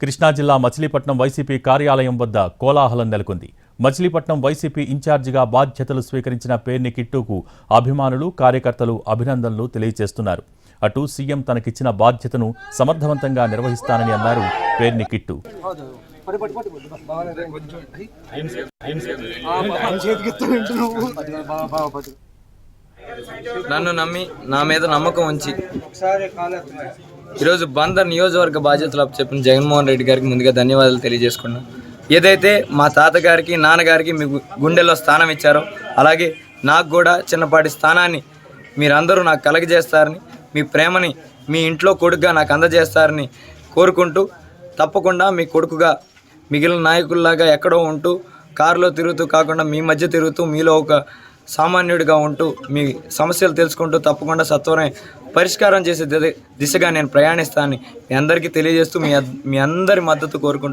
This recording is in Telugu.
కృష్ణా జిల్లా మచిలీపట్నం వైసీపీ కార్యాలయం వద్ద కోలాహలం నెలకొంది. మచిలీపట్నం వైసీపీ ఇన్ఛార్జిగా బాధ్యతలు స్వీకరించిన పేర్ని కిట్టుకు అభిమానులు కార్యకర్తలు అభినందనలు తెలియజేస్తున్నారు. అటు సీఎం తనకిచ్చిన బాధ్యతను సమర్థవంతంగా నిర్వహిస్తానని అన్నారు పేర్ని కిట్టు. నన్ను నమ్మి నా మీద నమ్మకం ఉంచి ఈరోజు బందర్ నియోజకవర్గ బాధ్యతలు చెప్పిన జగన్మోహన్ రెడ్డి గారికి ముందుగా ధన్యవాదాలు తెలియజేసుకున్నాను ఏదైతే మా తాతగారికి నాన్నగారికి మీ గుండెల్లో స్థానం ఇచ్చారో అలాగే నాకు కూడా చిన్నపాటి స్థానాన్ని మీరందరూ నాకు కలగజేస్తారని మీ ప్రేమని మీ ఇంట్లో కొడుకుగా నాకు అందజేస్తారని కోరుకుంటూ తప్పకుండా మీ కొడుకుగా మిగిలిన నాయకుల్లాగా ఎక్కడో ఉంటూ కారులో తిరుగుతూ కాకుండా మీ మధ్య తిరుగుతూ మీలో ఒక సామాన్యుడిగా ఉంటూ మీ సమస్యలు తెలుసుకుంటూ తప్పకుండా సత్వరం పరిష్కారం చేసే దిశగా నేను ప్రయాణిస్తానని మీ అందరికీ తెలియజేస్తూ మీ మీ అందరి మద్దతు కోరుకుంటూ